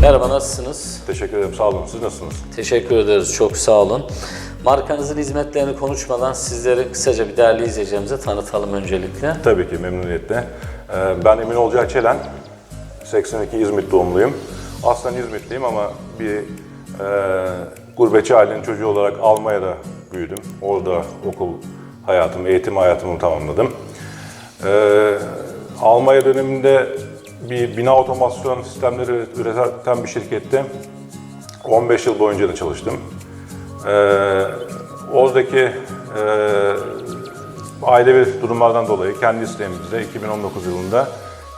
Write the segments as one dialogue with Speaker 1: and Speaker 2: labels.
Speaker 1: Merhaba, nasılsınız?
Speaker 2: Teşekkür ederim. Sağ olun. Siz nasılsınız?
Speaker 1: Teşekkür ederiz, çok sağ olun. Markanızın hizmetlerini konuşmadan sizleri kısaca bir değerli izleyicilerimize tanıtalım öncelikle.
Speaker 2: Tabii ki memnuniyetle. Ee, Ben Emin Olcay Çelen. 82 İzmit doğumluyum. Aslen İzmitliyim ama bir e, gurbetçi ailenin çocuğu olarak Almanya'da büyüdüm. Orada okul hayatımı, eğitim hayatımı tamamladım. Ee, Almanya döneminde bir bina otomasyon sistemleri üreten bir şirkette 15 yıl boyunca da çalıştım. Ee, oradaki e, ailevi durumlardan dolayı kendi isteğimizle 2019 yılında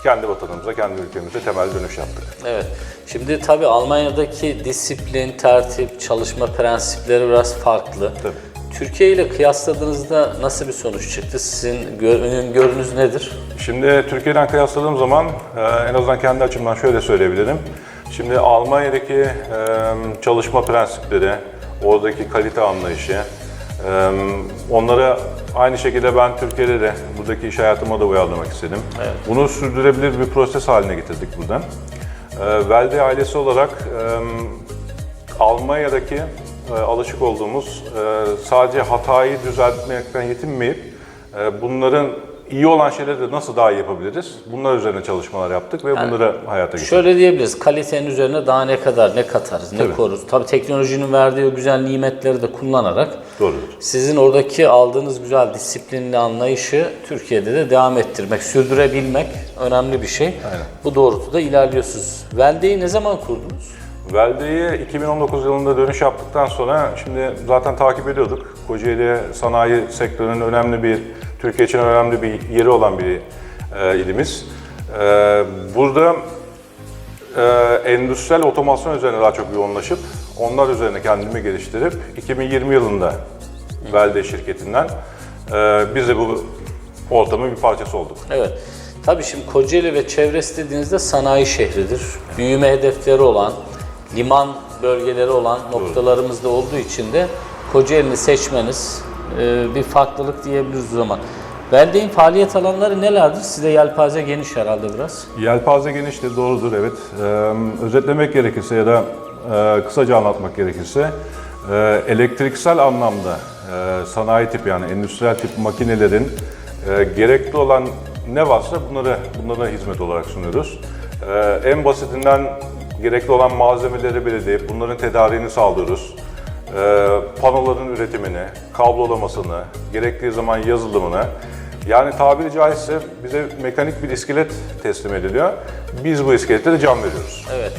Speaker 2: kendi vatanımıza, kendi ülkemize temel dönüş yaptık.
Speaker 1: Evet, şimdi tabii Almanya'daki disiplin, tertip, çalışma prensipleri biraz farklı.
Speaker 2: Tabii.
Speaker 1: Türkiye ile kıyasladığınızda nasıl bir sonuç çıktı? Sizin gör, öngörünüz nedir?
Speaker 2: Şimdi Türkiye'den kıyasladığım zaman e, en azından kendi açımdan şöyle söyleyebilirim. Şimdi Almanya'daki e, çalışma prensipleri, oradaki kalite anlayışı, e, onları aynı şekilde ben Türkiye'de de buradaki iş hayatıma da uyarlamak istedim. Bunu sürdürebilir bir proses haline getirdik buradan. Velde ailesi olarak Almanya'daki alışık olduğumuz sadece hatayı düzeltmekten yetinmeyip bunların iyi olan şeyleri de nasıl daha iyi yapabiliriz? Bunlar üzerine çalışmalar yaptık ve bunları hayata geçirdik.
Speaker 1: Şöyle diyebiliriz, kalitenin üzerine daha ne kadar ne katarız, ne
Speaker 2: Tabii.
Speaker 1: koruruz? Tabii teknolojinin verdiği o güzel nimetleri de kullanarak
Speaker 2: Doğrudur.
Speaker 1: sizin oradaki aldığınız güzel disiplinli anlayışı Türkiye'de de devam ettirmek, sürdürebilmek önemli bir şey.
Speaker 2: Aynen.
Speaker 1: Bu doğrultuda ilerliyorsunuz. Velde'yi ne zaman kurdunuz?
Speaker 2: Velde'yi 2019 yılında dönüş yaptıktan sonra şimdi zaten takip ediyorduk. Kocaeli sanayi sektörünün önemli bir, Türkiye için önemli bir yeri olan bir e, ilimiz. E, burada e, endüstriyel otomasyon üzerine daha çok yoğunlaşıp onlar üzerine kendimi geliştirip 2020 yılında Velde şirketinden e, biz de bu ortamın bir parçası olduk.
Speaker 1: Evet. Tabii şimdi Kocaeli ve çevresi dediğinizde sanayi şehridir. Büyüme hedefleri olan, liman bölgeleri olan noktalarımızda olduğu için de Kocaeli'ni seçmeniz e, bir farklılık diyebiliriz o zaman. Velde'in faaliyet alanları nelerdir? Size yelpaze geniş herhalde biraz.
Speaker 2: Yelpaze geniştir, doğrudur evet. Ee, özetlemek gerekirse ya da e, kısaca anlatmak gerekirse e, elektriksel anlamda sanayi tip yani endüstriyel tip makinelerin gerekli olan ne varsa bunları bunlara hizmet olarak sunuyoruz. En basitinden gerekli olan malzemeleri belirleyip bunların tedariğini sağlıyoruz. E, panoların üretimini, kablolamasını, gerektiği zaman yazılımını yani tabiri caizse bize mekanik bir iskelet teslim ediliyor. Biz bu iskelete de can veriyoruz.
Speaker 1: Evet.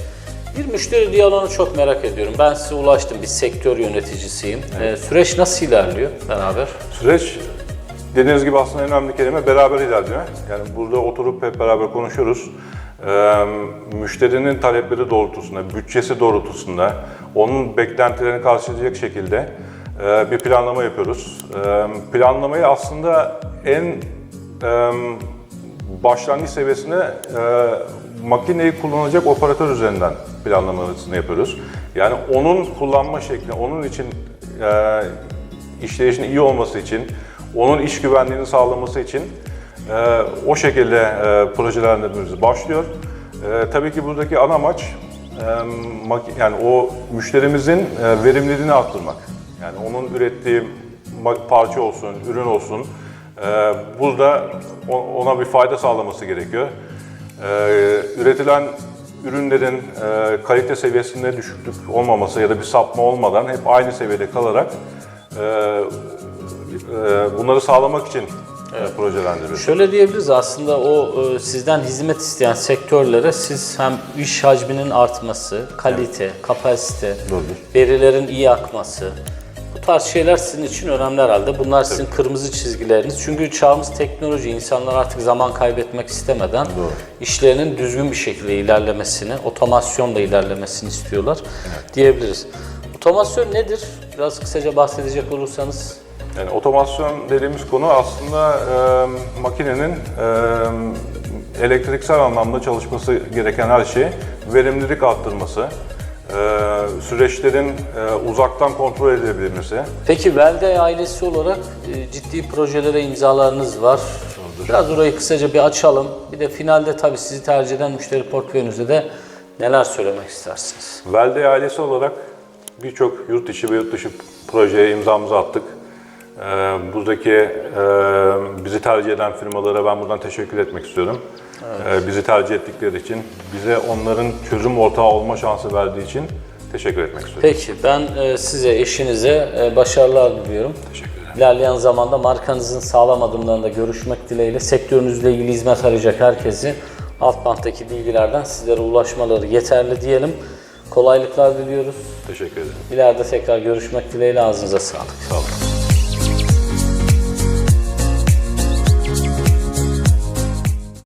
Speaker 1: Bir müşteri diyaloğunu çok merak ediyorum. Ben size ulaştım, bir sektör yöneticisiyim. E, süreç nasıl ilerliyor beraber?
Speaker 2: Süreç dediğiniz gibi aslında en önemli kelime beraber ilerliyor. Yani burada oturup hep beraber konuşuyoruz. Müşterinin talepleri doğrultusunda, bütçesi doğrultusunda, onun beklentilerini karşılayacak şekilde bir planlama yapıyoruz. Planlamayı aslında en başlangıç seviyesine e, makineyi kullanacak operatör üzerinden planlamasını yapıyoruz. Yani onun kullanma şekli, onun için e, işleyişin iyi olması için, onun iş güvenliğini sağlaması için e, o şekilde e, projelendirmemiz başlıyor. E, tabii ki buradaki ana amaç e, yani o müşterimizin e, verimliliğini arttırmak. Yani onun ürettiği parça olsun, ürün olsun, e, burada ona bir fayda sağlaması gerekiyor. E, üretilen ürünlerin e, kalite seviyesinde düşüklük olmaması ya da bir sapma olmadan hep aynı seviyede kalarak e, e, bunları sağlamak için projelendiriyoruz.
Speaker 1: Şöyle diyebiliriz aslında o e, sizden hizmet isteyen sektörlere siz hem iş hacminin artması, kalite, kapasite,
Speaker 2: Doğrudur.
Speaker 1: verilerin iyi akması bu tarz şeyler sizin için önemli herhalde. Bunlar sizin kırmızı çizgileriniz. Çünkü çağımız teknoloji. İnsanlar artık zaman kaybetmek istemeden işlerinin düzgün bir şekilde ilerlemesini, otomasyonla ilerlemesini istiyorlar diyebiliriz. Otomasyon nedir? Biraz kısaca bahsedecek olursanız.
Speaker 2: Yani otomasyon dediğimiz konu aslında e, makinenin e, elektriksel anlamda çalışması gereken her şey, verimlilik arttırması, e, süreçlerin e, uzaktan kontrol edilebilmesi,
Speaker 1: Peki Velde ailesi olarak e, ciddi projelere imzalarınız var. Biraz orayı kısaca bir açalım. Bir de finalde tabii sizi tercih eden müşteri portföyünüzde de Neler söylemek istersiniz?
Speaker 2: Velde ailesi olarak birçok yurt içi ve yurt dışı projeye imzamızı attık. Ee, buradaki e, bizi tercih eden firmalara ben buradan teşekkür etmek istiyorum. Ee, bizi tercih ettikleri için, bize onların çözüm ortağı olma şansı verdiği için teşekkür etmek istiyorum.
Speaker 1: Peki ben e, size, eşinize e, başarılar diliyorum.
Speaker 2: Teşekkür ederim.
Speaker 1: İlerleyen zamanda markanızın sağlam adımlarında görüşmek dileğiyle sektörünüzle ilgili hizmet arayacak herkesi alt banttaki bilgilerden sizlere ulaşmaları yeterli diyelim. Kolaylıklar diliyoruz.
Speaker 2: Teşekkür ederim.
Speaker 1: İleride tekrar görüşmek dileğiyle ağzınıza sağlık.
Speaker 2: Sağ olun.